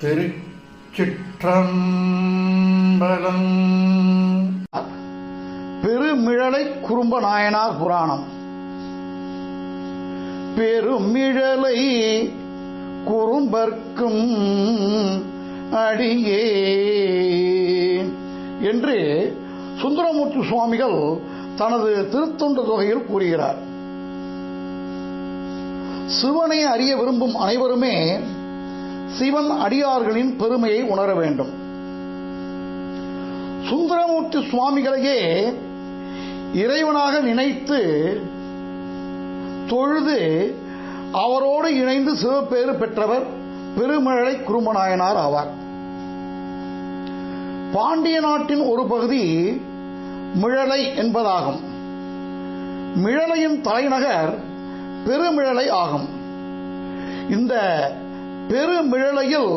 திருச்சிற்றம்பலம். பெருமிழலை குறும்ப நாயனார் புராணம். பெருமிழலை குறும்பர்க்கும் அடியே என்று சுந்தரமூர்த்தி சுவாமிகள் தனது திருத்தொண்ட தொகையில் கூறுகிறார். சிவனை அறிய விரும்பும் அனைவருமே சிவன் அடியார்களின் பெருமையை உணர வேண்டும். சுந்தரமூர்த்தி சுவாமிகளையே இறைவனாக நினைத்து தொழுது அவரோடு இணைந்து சிவப்பேறு பெற்றவர் பெருமிழலை குருமநாயனார் ஆவார். பாண்டிய நாட்டின் ஒரு பகுதி மிழலை என்பதாகும். மிழலையின் தலைநகர் பெருமிழலை ஆகும். இந்த பெருமிழலையில்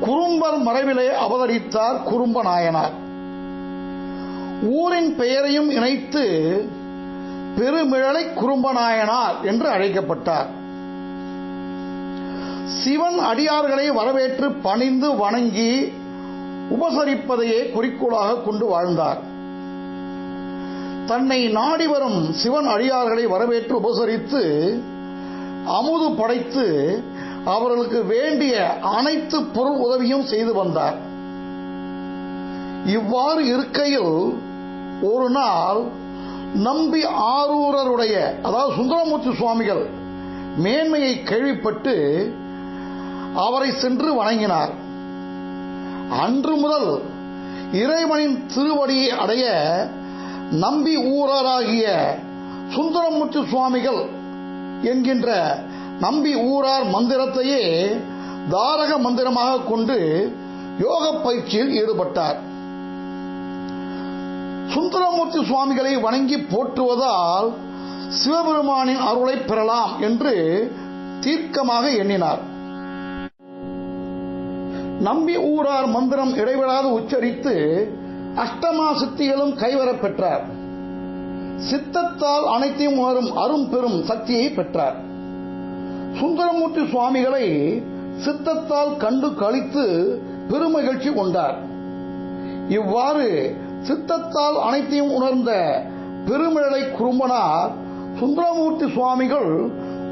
குறும்பர் மறைவிலே அவதரித்தார் குறும்ப நாயனார். ஊரின் பெயரையும் இணைத்து பெருமிழலை குறும்பநாயனார் என்று அழைக்கப்பட்டார். சிவன் அடியார்களை வரவேற்று பணிந்து வணங்கி உபசரிப்பதையே குறிக்கோளாக கொண்டு வாழ்ந்தார். தன்னை நாடி வரும் சிவன் அடியார்களை வரவேற்று உபசரித்து அமுது படைத்து அவர்களுக்கு வேண்டிய அனைத்து பொருள் உதவியும் செய்து வந்தார். இவ்வாறு இருக்கையில் ஒரு நாள் நம்பி ஆரூரருடைய அதாவது சுந்தரமூர்த்தி சுவாமிகள் மேன்மையை கேள்விப்பட்டு அவரை சென்று வணங்கினார். அன்று முதல் இறைவனின் திருவடியை அடைய நம்பி ஊரராகிய சுந்தரமூர்த்தி சுவாமிகள் என்கின்ற நம்பி ஊரார் மந்திரத்தையே தாரக மந்திரமாக கொண்டு யோக பயிற்சியில் ஈடுபட்டார். சுந்தரமூர்த்தி சுவாமிகளை வணங்கி போற்றுவதால் சிவபெருமானின் அருளை பெறலாம் என்று தீர்க்கமாக எண்ணினார். நம்பி ஊரார் மந்திரம் இடைவிடாது உச்சரித்து அஷ்டமா சித்திகளும் கைவரப் பெற்றார். சித்தத்தால் அனைத்தையும் உணரும் அரும் பெரும் சக்தியை பெற்றார். சுந்தரமூர்த்தி சுவாமிகளை சித்தத்தால் கண்டு கழித்து பெருமகிழ்ச்சி கொண்டார். இவ்வாறு சித்தத்தால் அனைத்தையும் உணர்ந்த பெருமிழலை குறும்பனார் சுந்தரமூர்த்தி சுவாமிகள்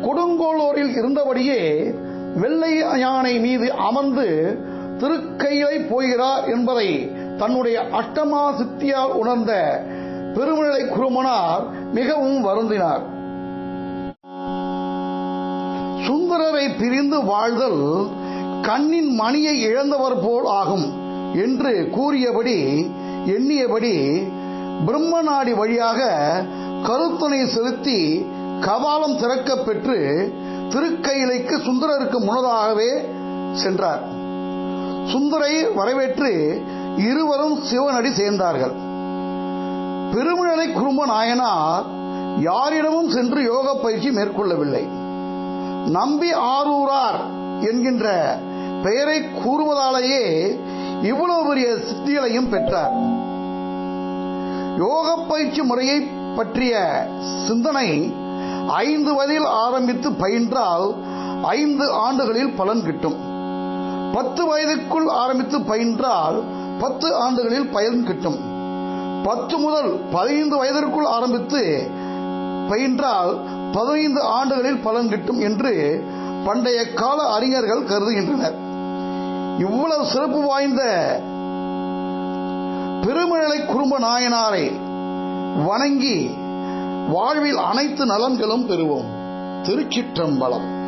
கொடுங்கோளூரில் இருந்தபடியே வெள்ளை யானை மீது அமர்ந்து திருக்கையிலை போகிறார் என்பதை தன்னுடைய அஷ்டமா சித்தியால் உணர்ந்த பெருமிழலை குருமனார் மிகவும் வருந்தினார். சுந்தரரை பிரிந்து வாழ்தல் கண்ணின் மணியை இழந்தவர் போல் ஆகும் என்று கூறியபடி எண்ணியபடி பிரம்மநாடி வழியாக கருத்துணை செலுத்தி கபாலம் திறக்கப் பெற்று திருக்கையிலைக்கு சுந்தரருக்கு முன்னதாகவே சென்றார். சுந்தரை வரவேற்று இருவரும் சிவனடி சேர்ந்தார்கள். பெருமிழலை குரும நாயனார் யாரிடமும் சென்று யோக பயிற்சி மேற்கொள்ளவில்லை. நம்பி ஆரூரார் என்கின்ற பெயரை கூறுவதாலேயே இவ்வளவு பெரிய சித்திகளையும் பெற்றார். யோக பயிற்சி முறையை பற்றிய சிந்தனை ஐந்து வயதில் ஆரம்பித்து பயின்றால் ஐந்து ஆண்டுகளில் பலன் கிட்டும். பத்து வயதுக்குள் ஆரம்பித்து பயின்றால் பத்து ஆண்டுகளில் பயன் கிட்டும். பத்து முதல் பதினைந்து வயதிற்குள் ஆரம்பித்து பயின்றால் பதினைந்து ஆண்டுகளில் பலன் கிட்டும் என்று பண்டைய கால அறிஞர்கள் கருதுகின்றனர். இவ்வளவு சிறப்பு வாய்ந்த பெருமிழலை குடும்ப நாயனாரை வணங்கி வாழ்வில் அனைத்து நலன்களும் பெறுவோம். திருச்சிற்றம்பலம்.